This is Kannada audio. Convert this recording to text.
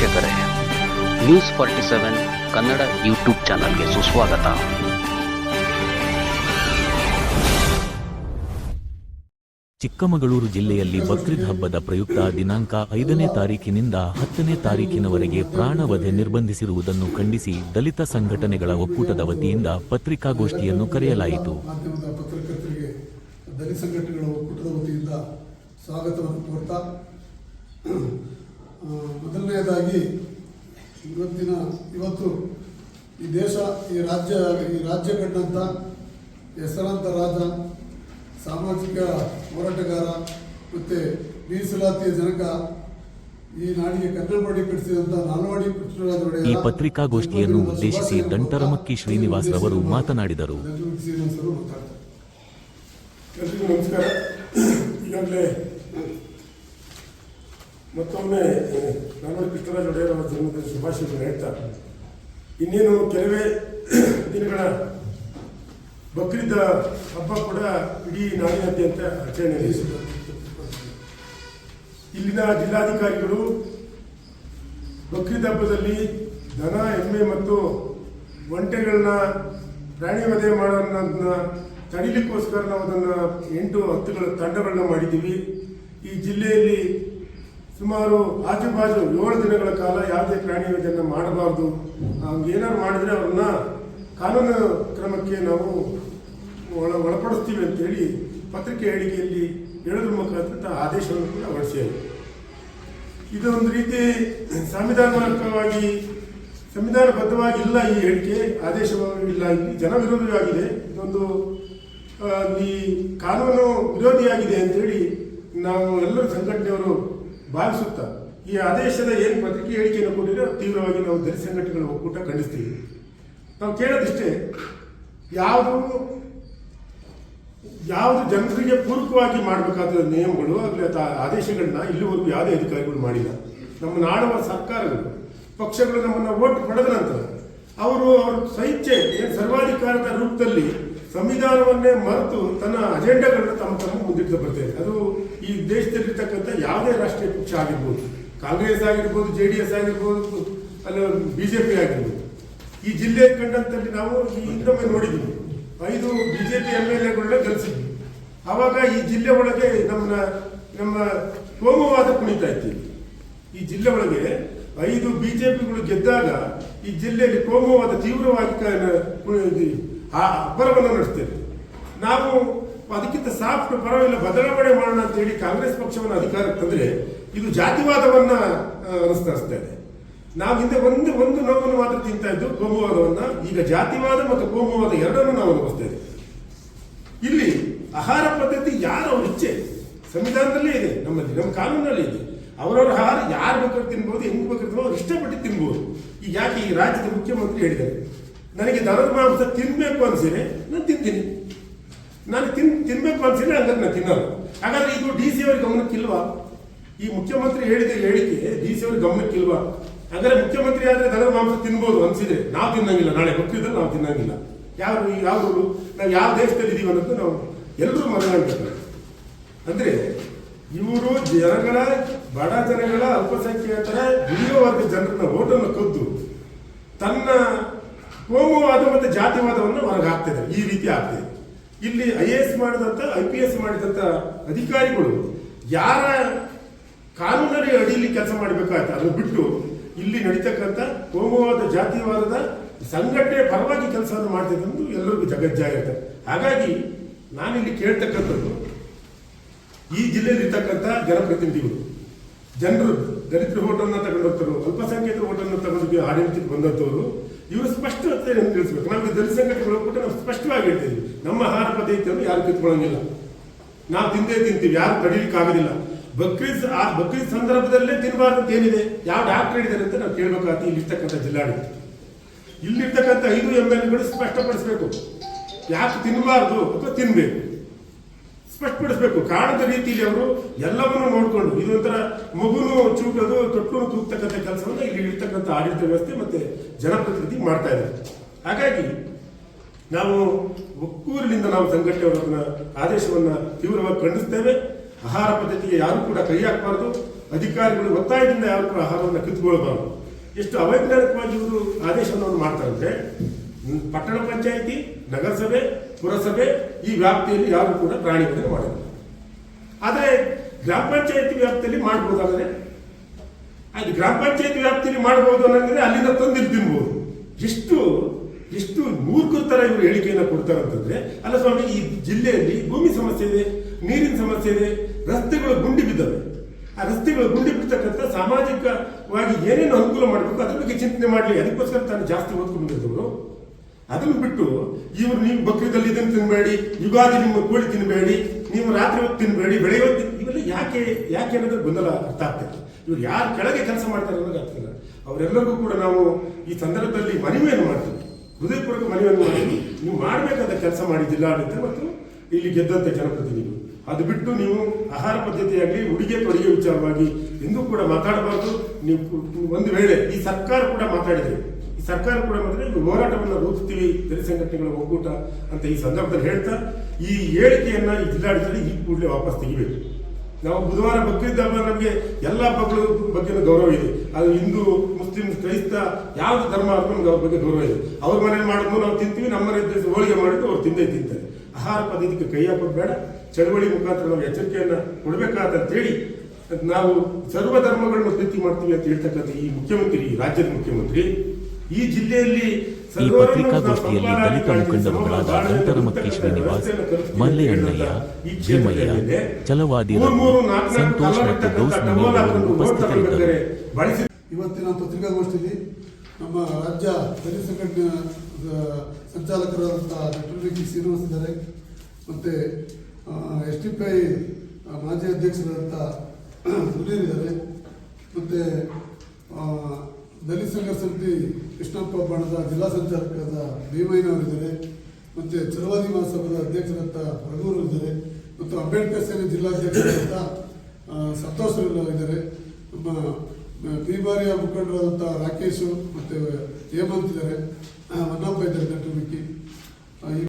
ವೀಕ್ಷಕರೇ news forty seven Kannada YouTube ಚಾನಲ್ಗೆ ಸುಸ್ವಾಗತ. ಚಿಕ್ಕಮಗಳೂರು ಜಿಲ್ಲೆಯಲ್ಲಿ ಬಕ್ರೀದ್ ಹಬ್ಬದ ಪ್ರಯುಕ್ತ ದಿನಾಂಕ ಐದನೇ ತಾರೀಕಿನಿಂದ ಹತ್ತನೇ ತಾರೀಕಿನವರೆಗೆ ಪ್ರಾಣವಧೆ ನಿರ್ಬಂಧಿಸಿರುವುದನ್ನು ಖಂಡಿಸಿ ದಲಿತ ಸಂಘಟನೆಗಳ ಒಕ್ಕೂಟದ ವತಿಯಿಂದ ಪತ್ರಿಕಾಗೋಷ್ಠಿಯನ್ನು ಕರೆಯಲಾಯಿತು. ಪತ್ರಕರ್ತರಿಗೆ ದಲಿತ ಸಂಘಟನೆಗಳ ಒಕ್ಕೂಟದ ವತಿಯಿಂದ ಸ್ವಾಗತವನ್ನು ಕೋರ್ತಾ ಮೊದಲನೆಯದಾಗಿ ಇವತ್ತಿನ ಇವತ್ತು ಈ ದೇಶ ಈ ರಾಜ್ಯ ಈ ರಾಜ್ಯ ಕಂಡಂಥ ಹೆಸರಾಂತ ರಾಜ ಸಾಮಾಜಿಕ ಹೋರಾಟಗಾರ ಮತ್ತು ಮೀಸಲಾತಿಯ ಜನಕ ಈ ನಾಡಿಗೆ ಕನ್ನಡವಾಡಿ ಕಟ್ಟಿಸಿದಂಥ ನಾಲ್ವಾಡಿ ಪೃಥ್ವಿರಾಜ ಈ ಪತ್ರಿಕಾಗೋಷ್ಠಿಯನ್ನು ಉದ್ದೇಶಿಸಿ ದಂಟರಮಕ್ಕಿ ಶ್ರೀನಿವಾಸ್ ಅವರು ಮಾತನಾಡಿದರು. ನಮಸ್ಕಾರ. ಈಗಾಗಲೇ ಮತ್ತೊಮ್ಮೆ ನಾನು ಕೃಷ್ಣರಾಜ ಒಡೆಯರ್ ಅವರ ಜನ್ಮದ ಶುಭಾಶಯಗಳನ್ನು ಹೇಳ್ತಾ ಇನ್ನೇನು ಕೆಲವೇ ದಿನಗಳ ಬಕ್ರೀದ್ ಹಬ್ಬ ಕೂಡ ಇಡೀ ನಾಡಿನಾದ್ಯಂತ ಆಚರಣೆ ನಡೆಸಿದರು ಇಲ್ಲಿನ ಜಿಲ್ಲಾಧಿಕಾರಿಗಳು ಬಕ್ರೀದ್ ಹಬ್ಬದಲ್ಲಿ ದನ, ಎಮ್ಮೆ ಮತ್ತು ಒಂಟೆಗಳನ್ನ ಪ್ರಾಣಿ ವಧೆ ಮಾಡೋದನ್ನ ತಡಿಲಿಕ್ಕೋಸ್ಕರ ನಾವು ಅದನ್ನು ಎಂಟು ಹತ್ತುಗಳ ತಂಡಗಳನ್ನ ಮಾಡಿದ್ದೀವಿ. ಈ ಜಿಲ್ಲೆಯಲ್ಲಿ ಸುಮಾರು ಆಜುಬಾಜು ಏಳು ದಿನಗಳ ಕಾಲ ಯಾವುದೇ ಪ್ರಾಣಿ ಇದನ್ನು ಮಾಡಬಾರ್ದು. ಏನಾದ್ರು ಮಾಡಿದರೆ ಅವ್ರನ್ನ ಕಾನೂನು ಕ್ರಮಕ್ಕೆ ನಾವು ಒಳ, ಒಳಪಡಿಸ್ತೀವಿ ಅಂತೇಳಿ ಪತ್ರಿಕೆ ಹೇಳಿಕೆಯಲ್ಲಿ ಹೇಳೋದ್ರ ಮುಖಾಂತರ ಆದೇಶವನ್ನು ಕೂಡ ಹೊರಡಿಸಿದೆ ಒಂದು ರೀತಿ ಸಂವಿಧಾನಾತ್ಮಕವಾಗಿ ಸಂವಿಧಾನಬದ್ಧವಾಗಿ ಇಲ್ಲ ಈ ಹೇಳಿಕೆ, ಆದೇಶವಿಲ್ಲ, ಇಲ್ಲಿ ಜನ ವಿರೋಧವಾಗಿದೆ ಇದೊಂದು ಈ ಕಾನೂನು ವಿರೋಧಿಯಾಗಿದೆ ಅಂತೇಳಿ ನಾವು ಎಲ್ಲರೂ ಸಂಘಟನೆಯವರು ಭಾವಿಸುತ್ತಾ ಈ ಆದೇಶದ ಏನು ಪತ್ರಿಕೆ ಹೇಳಿಕೆಯನ್ನು ಕೊಟ್ಟಿದ್ರೆ ತೀವ್ರವಾಗಿ ನಾವು ದಲಿತ ಸಂಘಟನೆಗಳ ಒಕ್ಕೂಟ ಖಂಡಿಸ್ತೀವಿ. ನಾವು ಕೇಳೋದಿಷ್ಟೇ, ಯಾವುದು ಯಾವುದು ಜನರಿಗೆ ಪೂರಕವಾಗಿ ಮಾಡಬೇಕಾದ ನಿಯಮಗಳು ಅಥವಾ ಆದೇಶಗಳನ್ನ ಇಲ್ಲಿವರೆಗೂ ಯಾವುದೇ ಅಧಿಕಾರಿಗಳು ಮಾಡಿಲ್ಲ. ನಮ್ಮ ನಾಡುವ ಸರ್ಕಾರಗಳು, ಪಕ್ಷಗಳು ನಮ್ಮನ್ನು ಓಟ್ ಪಡೆದ ನಂತರ, ಅವರು ಅವ್ರ ಸ್ವಇಚ್ಛೆ, ಏನು ಸರ್ವಾಧಿಕಾರದ ರೂಪದಲ್ಲಿ ಸಂವಿಧಾನವನ್ನೇ ಮರೆತು ತನ್ನ ಅಜೆಂಡಾಗಳನ್ನ ತಮ್ಮ ತಮ್ಮ ಮುಂದಿಟ್ಟು ಬರ್ತದೆ ಅದು ಈ ದೇಶದಲ್ಲಿರ್ತಕ್ಕಂಥ ಯಾವುದೇ ರಾಷ್ಟ್ರೀಯ ಪಕ್ಷ ಆಗಿರ್ಬೋದು, ಕಾಂಗ್ರೆಸ್ ಆಗಿರ್ಬೋದು, ಜೆ ಡಿ ಎಸ್ ಆಗಿರ್ಬೋದು, ಅಲ್ಲ, ಬಿ ಜೆ ಪಿ ಆಗಿರ್ಬೋದು. ಈ ಜಿಲ್ಲೆ ಕಂಡಂತಲ್ಲಿ ನಾವು ಈ ಹಿಂದೊಮ್ಮೆ ನೋಡಿದ್ವಿ. ಐದು ಬಿಜೆಪಿ ಎಂ ಎಲ್ ಎಗಳನ್ನ ಆವಾಗ ಈ ಜಿಲ್ಲೆ ಒಳಗೆ ನಮ್ಮ ನಮ್ಮ ಕೋಮುವಾದ ಕುಣಿತಾ ಇತ್ತು. ಈ ಜಿಲ್ಲೆ ಒಳಗೆ ಐದು ಬಿ ಜೆ ಪಿಗಳು ಗೆದ್ದಾಗ ಈ ಜಿಲ್ಲೆಯಲ್ಲಿ ಕೋಮುವಾದ ತೀವ್ರವಾಗಿ ಆ ಅಬ್ಬರವನ್ನು ನಡೆಸ್ತೇವೆ. ನಾವು ಅದಕ್ಕಿಂತ ಸಾಫ್ಟ್ ಪರವಾಗಿಲ್ಲ, ಬದಲಾವಣೆ ಮಾಡೋಣ ಅಂತ ಹೇಳಿ ಕಾಂಗ್ರೆಸ್ ಪಕ್ಷವನ್ನು ಅಧಿಕಾರಕ್ಕೆ ತಂದ್ರೆ ಇದು ಜಾತಿವಾದವನ್ನ ಅನುಸರಿಸ್ತಾ ಇದೆ. ನಾವು ಹಿಂದೆ ಒಂದು ಒಂದು ನೋವನ್ನು ಮಾತ್ರ ತಿಂತಾ ಇದ್ದು, ಕೋಮುವಾದವನ್ನ, ಈಗ ಜಾತಿವಾದ ಮತ್ತು ಕೋಮುವಾದ ಎರಡನ್ನೂ ನಾವು ಅನುಭವಿಸ್ತಾ ಇದ್ದೀವಿ. ಇಲ್ಲಿ ಆಹಾರ ಪದ್ಧತಿ ಯಾರ ಇಚ್ಛೆ? ಸಂವಿಧಾನದಲ್ಲೇ ಇದೆ, ನಮ್ಮಲ್ಲಿ, ನಮ್ಮ ಕಾನೂನಲ್ಲಿ ಇದೆ. ಅವರವರ ಆಹಾರ ಯಾರು ಬೇಕಾದ್ರೂ ತಿನ್ಬೋದು, ಹೆಂಗ್ ಬೇಕಾದ್ರೂ ಅವ್ರು ಇಷ್ಟಪಟ್ಟು ತಿನ್ಬೋದು. ಈಗ ಯಾಕೆ ಈ ರಾಜ್ಯದ ಮುಖ್ಯಮಂತ್ರಿ ಹೇಳಿದ್ದಾರೆ? ನನಗೆ ದನದ ಮಾಂಸ ತಿನ್ಬೇಕು ಅನ್ಸಿದ್ರೆ ನಾನು ತಿಂತೀನಿ. ನಾನು ತಿನ್ ತಿನ್ನಬೇಕು ಅನ್ಸಿದ್ರೆ ಹಂಗಾದ್ರೆ ನಾನು ತಿನ್ನಲ್ಲ. ಹಾಗಾದ್ರೆ ಇದು ಡಿ ಸಿ ಅವ್ರ ಗಮನಕ್ಕಿಲ್ವಾ ಈ ಮುಖ್ಯಮಂತ್ರಿ ಹೇಳಿದ ಹೇಳಿಕೆ ಡಿ ಸಿ ಅವ್ರ ಗಮನಕ್ಕಿಲ್ವಾ ಹಾಗಾದ್ರೆ ಮುಖ್ಯಮಂತ್ರಿ ಆದ್ರೆ ದನದ ಮಾಂಸ ತಿನ್ಬೋದು ಅನ್ಸಿದ್ರೆ ನಾವು ತಿನ್ನಂಗಿಲ್ಲ. ನಾಳೆ ಗೊತ್ತಿದ್ರೆ ನಾವು ತಿನ್ನಂಗಿಲ್ಲ. ಯಾರು, ಯಾವ ನಾವು ಯಾವ ದೇಶದಲ್ಲಿ ಇದೀವಿ ಅನ್ನೋದು ನಾವು ಎಲ್ಲರೂ ಮನಗಂಡಿರ್ತಾರೆ ಅಂದ್ರೆ ಇವರು ಜನಗಳ, ಬಡ ಜನಗಳ ಅಲ್ಪಸಂಖ್ಯಾತರ ದುಡಿಯೋ ವರ್ಗ ಜನರನ್ನ ಓಟನ್ನು ಕದ್ದು ತನ್ನ ಕೋಮುವಾದ ಮತ್ತು ಜಾತಿವಾದವನ್ನು ಹೊರಗೆ ಹಾಕ್ತಿದ್ದಾರೆ ಈ ರೀತಿ ಆಗ್ತಿದೆ. ಇಲ್ಲಿ ಐ ಎ ಎಸ್ ಮಾಡಿದಂತ ಐ ಪಿ ಎಸ್ ಮಾಡಿದಂತ ಅಧಿಕಾರಿಗಳು ಯಾರ ಕಾನೂನಲ್ಲಿ ಅಡಿಯಲ್ಲಿ ಕೆಲಸ ಮಾಡಬೇಕಾಯ್ತು, ಅದನ್ನು ಬಿಟ್ಟು ಇಲ್ಲಿ ನಡೀತಕ್ಕಂಥ ಕೋಮುವಾದ ಜಾತಿವಾದದ ಸಂಘಟನೆ ಪರವಾಗಿ ಕೆಲಸವನ್ನು ಮಾಡ್ತಿದ್ದು ಎಲ್ಲರಿಗೂ ಜಗಜ್ಜಾಗಿರುತ್ತೆ ಹಾಗಾಗಿ ನಾನಿಲ್ಲಿ ಕೇಳ್ತಕ್ಕಂಥದ್ದು, ಈ ಜಿಲ್ಲೆಯಲ್ಲಿ ಇರ್ತಕ್ಕಂಥ ಜನಪ್ರತಿನಿಧಿಗಳು, ಜನರು ದಲಿತರು ಓಟನ್ನು ತಗೊಂಡು ಅಲ್ಪಸಂಖ್ಯಾತರು ಅಲ್ಪಸಂಖ್ಯಾತರ ಓಟನ್ನು ತಗೊಂಡು ಆಡಳಿತಕ್ಕೆ ಬಂದಂಥವ್ರು ಇವರು ಸ್ಪಷ್ಟತೆ ತಿಳಿಸ್ಬೇಕು. ನಮಗೆ ದಲಿತ ಸಂಘಟನೆಗಳು ಕೂಡ ನಾವು ಸ್ಪಷ್ಟವಾಗಿ ಹೇಳ್ತೀವಿ ನಮ್ಮ ಆಹಾರ ಪದ್ಧತಿಯನ್ನು ಯಾರು ಕಿತ್ಕೊಳ್ಳೋಂಗಿಲ್ಲ ನಾವು ತಿಂದೇ ತಿಂತೀವಿ, ಯಾರು ತಡೀಲಿಕ್ಕೆ ಆಗೋದಿಲ್ಲ ಬಕ್ರೀದ್ ಆ ಬಕ್ರೀದ್ ಸಂದರ್ಭದಲ್ಲೇ ತಿನ್ನಬಾರ್ದು ಏನಿದೆ? ಯಾವ ಡಾಕ್ಟರ್ ಹೇಳಿದ್ದಾರೆ ಅಂತ ನಾವು ಕೇಳಬೇಕಾಗ್ತದೆ ಇಲ್ಲಿರ್ತಕ್ಕಂಥ ಜಿಲ್ಲಾಡಳಿತ. ಇಲ್ಲಿರ್ತಕ್ಕಂಥ ಐದು ಎಂ ಎಲ್ಗಳು ಸ್ಪಷ್ಟಪಡಿಸಬೇಕು. ಯಾಕೆ ತಿನ್ನಬಾರ್ದು ಅಥವಾ ತಿನ್ಬೇಕು? ಸ್ಪಷ್ಟಪಡಿಸಬೇಕು. ಕಾಣದ ರೀತಿಯಲ್ಲಿ ಅವರು ಎಲ್ಲವನ್ನು ನೋಡಿಕೊಂಡು ಇದೊಂಥರ ಮಗುನು ಚೂಟೋದು ತೊಟ್ಟು ತೂಗ್ತಕ್ಕಂಥ ಕೆಲಸವನ್ನು ಇಲ್ಲಿ ಇರ್ತಕ್ಕಂಥ ಆಡಳಿತ ವ್ಯವಸ್ಥೆ ಮತ್ತೆ ಜನಪ್ರತಿನಿಧಿ ಮಾಡ್ತಾ ಇದ್ದಾರೆ. ಹಾಗಾಗಿ ನಾವು ಒಕ್ಕೂರಿನಿಂದ ನಾವು ಸಂಘಟನೆಯವರನ್ನ ಆದೇಶವನ್ನು ತೀವ್ರವಾಗಿ ಖಂಡಿಸ್ತೇವೆ. ಆಹಾರ ಪದ್ಧತಿಗೆ ಯಾರು ಕೂಡ ಕೈ ಹಾಕಬಾರ್ದು. ಅಧಿಕಾರಿಗಳು ಒತ್ತಾಯದಿಂದ ಯಾರು ಕೂಡ ಆಹಾರವನ್ನು ಕಿತ್ಕೊಳ್ಬಾರ್ದು ಎಷ್ಟು ಅವೈಜ್ಞಾನಿಕವಾಗಿ ಇವರು ಆದೇಶವನ್ನು ಅಂದ್ರೆ ಪಟ್ಟಣ ಪಂಚಾಯಿತಿ, ನಗರಸಭೆ, ಪುರಸಭೆ ಈ ವ್ಯಾಪ್ತಿಯಲ್ಲಿ ಯಾರು ಕೂಡ ಪ್ರಾಣಿ ವಧೆ ಮಾಡಿಲ್ಲ. ಆದರೆ ಗ್ರಾಮ ಪಂಚಾಯಿತಿ ವ್ಯಾಪ್ತಿಯಲ್ಲಿ ಮಾಡ್ಬೋದಾದ್ರೆ ಅದು ಗ್ರಾಮ ಪಂಚಾಯತ್ ವ್ಯಾಪ್ತಿಯಲ್ಲಿ ಮಾಡಬಹುದು ಅನ್ನೋದ್ರೆ ಅಲ್ಲಿಂದ ತಂದಿಲ್ಲಿ ತಿನ್ಬೋದು. ಎಷ್ಟು ಎಷ್ಟು ಮೂರ್ಖರ ತರ ಇವರು ಹೇಳಿಕೆಯನ್ನು ಕೊಡ್ತಾರೆ ಅಂತಂದ್ರೆ, ಅಲ್ಲ ಸ್ವಾಮಿ, ಈ ಜಿಲ್ಲೆಯಲ್ಲಿ ಭೂಮಿ ಸಮಸ್ಯೆ ಇದೆ, ನೀರಿನ ಸಮಸ್ಯೆ ಇದೆ, ರಸ್ತೆಗಳು ಗುಂಡಿ ಬಿದ್ದವೆ. ಆ ರಸ್ತೆಗಳು ಗುಂಡಿ ಬಿಡ್ತಕ್ಕಂಥ ಸಾಮಾಜಿಕವಾಗಿ ಏನೇನು ಅನುಕೂಲ ಮಾಡಬೇಕು, ಅದ್ರ ಬಗ್ಗೆ ಚಿಂತನೆ ಮಾಡಲಿ. ಅದಕ್ಕೋಸ್ಕರ ತಾನು ಜಾಸ್ತಿ ಓದ್ಕೊಂಡಿದ್ದವರು ಅದನ್ನು ಬಿಟ್ಟು, ಇವರು ನೀವು ಬಕ್ರದಲ್ಲಿ ಇದನ್ನು ತಿನ್ನಬೇಡಿ ಯುಗಾದಿ ನಿಮ್ಮ ಕೋಳಿ ತಿನ್ನಬೇಡಿ ನೀವು ರಾತ್ರಿ ಹೊತ್ತು ತಿನ್ನಬೇಡಿ ತಿನ್- ಇವೆಲ್ಲ ಯಾಕೆ ಯಾಕೆ ಅನ್ನೋದು ಗೊಂದಲ ಅರ್ಥ ಆಗ್ತಿಲ್ಲ ಇವ್ರು ಯಾರು ಕೆಳಗೆ ಕೆಲಸ ಮಾಡ್ತಾರೆ ಅನ್ನೋದು ಅರ್ಥ ಇಲ್ಲ ಅವರೆಲ್ಲರಿಗೂ ಕೂಡ ನಾವು ಈ ಸಂದರ್ಭದಲ್ಲಿ ಮನವಿಯನ್ನು ಮಾಡ್ತೀವಿ. ಹೃದಯಪೂರ್ವಕ ಮನವಿಯನ್ನು ಮಾಡ್ತೀವಿ. ನೀವು ಮಾಡಬೇಕಾದ ಕೆಲಸ ಮಾಡಿ ಜಿಲ್ಲಾಡಳಿತ ಮತ್ತು ಇಲ್ಲಿ ಗೆದ್ದಂಥ ಜನಪ್ರತಿನಿಧಿಗಳು. ಅದು ಬಿಟ್ಟು ನೀವು ಆಹಾರ ಪದ್ಧತಿಯಾಗಲಿ ಉಡುಗೆ ತೊಡುಗೆ ವಿಚಾರವಾಗಿ ಎಂದೂ ಕೂಡ ಮಾತಾಡಬಾರ್ದು. ನೀವು ಒಂದು ವೇಳೆ ಈ ಸರ್ಕಾರ ಕೂಡ ಮಾತಾಡಿದೆ. ಈ ಸರ್ಕಾರ ಕೂಡ ಮಾತ್ರ ಹೋರಾಟವನ್ನು ರೂಪಿಸ್ತೀವಿ ಸಂಘಟನೆಗಳ ಒಕ್ಕೂಟ ಅಂತ ಈ ಸಂದರ್ಭದಲ್ಲಿ ಹೇಳ್ತಾ, ಈ ಹೇಳಿಕೆಯನ್ನು ಈ ಜಿಲ್ಲಾಡಳಿತ ಈ ಕೂಡಲೇ ವಾಪಸ್ ತೆಗಿಬೇಕು. ನಾವು ಬುಧವಾರ ಬಕ್ರೀದ್ ಹಬ್ಬ ನಮಗೆ ಎಲ್ಲ ಹಬ್ಬಗಳ ಬಗ್ಗೆ ಗೌರವ ಇದೆ. ಅದು ಹಿಂದೂ, ಮುಸ್ಲಿಂ, ಕ್ರೈಸ್ತ ಯಾವ ಧರ್ಮ ಆದ್ರೂ ನಮ್ಗೆ ಬಗ್ಗೆ ಗೌರವ ಇದೆ. ಅವ್ರ ಮನೇಲಿ ಮಾಡಿದ್ರು ನಾವು ತಿಂತೀವಿ, ನಮ್ಮ ಮನೆ ಹೋಳಿಗೆ ಮಾಡಿದ್ದು ಅವ್ರು ತಿಂದೇ ತಿಂತಾರೆ. ಆಹಾರ ಪದ್ಧತಿಗೆ ಕೈ ಹಾಕೋದು ಬೇಡ. ಚಳವಳಿ ಮುಖಾಂತರ ನಾವು ಎಚ್ಚರಿಕೆಯನ್ನು ಕೊಡಬೇಕಾದ ಅಂತೇಳಿ ನಾವು ಸರ್ವ ಧರ್ಮಗಳನ್ನು ಸ್ಥಿತಿ ಮಾಡ್ತೀವಿ ಅಂತ ಹೇಳ್ತಕ್ಕಂಥ ಈ ಮುಖ್ಯಮಂತ್ರಿ, ಈ ರಾಜ್ಯದ ಮುಖ್ಯಮಂತ್ರಿ, ಈ ಜಿಲ್ಲೆಯಲ್ಲಿ ಈ ಪತ್ರಿಕಾಗೋಷ್ಠಿಯಲ್ಲಿ ದಲಿತ ಮುಖಂಡರುಗಳಾದ ಗಂಟರಮಕ್ಕಿ ಶ್ರೀನಿವಾಸ್ ಮಲ್ಲೆಯಣ್ಣಯ್ಯ, ಭೀಮಯ್ಯ ಚಲವಾದಿ ಸಂತೋಷ್ ಮತ್ತು ದೋಸ್ ಉಪಸ್ಥಿತರಿದ್ದರು. ಇವತ್ತಿನ ಪತ್ರಿಕಾಗೋಷ್ಠಿಯಲ್ಲಿ ನಮ್ಮ ರಾಜ್ಯ ದಲಿತ ಸಂಘಟನೆಯ ಸಂಚಾಲಕರಾದಂತಹ ಡಾಕ್ಟರ್ ಕೆ ಶ್ರೀನಿವಾಸ್ ಇದ್ದಾರೆ. ಮತ್ತು ಎಸ್ ಟಿ ಪಿ ಐ ಮಾಜಿ ಅಧ್ಯಕ್ಷರಾದಂಥ ಸುನೀರ್ ಇದ್ದಾರೆ. ಮತ್ತು ದಲಿತ ಸಂಘ ಸಮಿತಿ ಕೃಷ್ಣಪ್ಪ ಬಣದ ಜಿಲ್ಲಾ ಸಂಚಾಲಕರಾದ ಭೀಮಯ್ಯನವರಿದ್ದಾರೆ ಮತ್ತು ಚಲವಾದಿ ಮಹಾಸಭಾದ ಅಧ್ಯಕ್ಷರಾದಂಥ ಪ್ರಭುರು ಇದ್ದಾರೆ ಮತ್ತು ಅಂಬೇಡ್ಕರ್ ಸೇನೆ ಸಂತೋಷ್ ಇದ್ದಾರೆ ನಮ್ಮ ಬೀಮಾರಿಯ ಮುಖಂಡರಾದಂಥ ರಾಕೇಶು ಮತ್ತು ಹೇಮಂತ್ ಇದ್ದಾರೆ. ಮನ್ನಪ್ಪ ಇದ್ದಾರೆ ಈ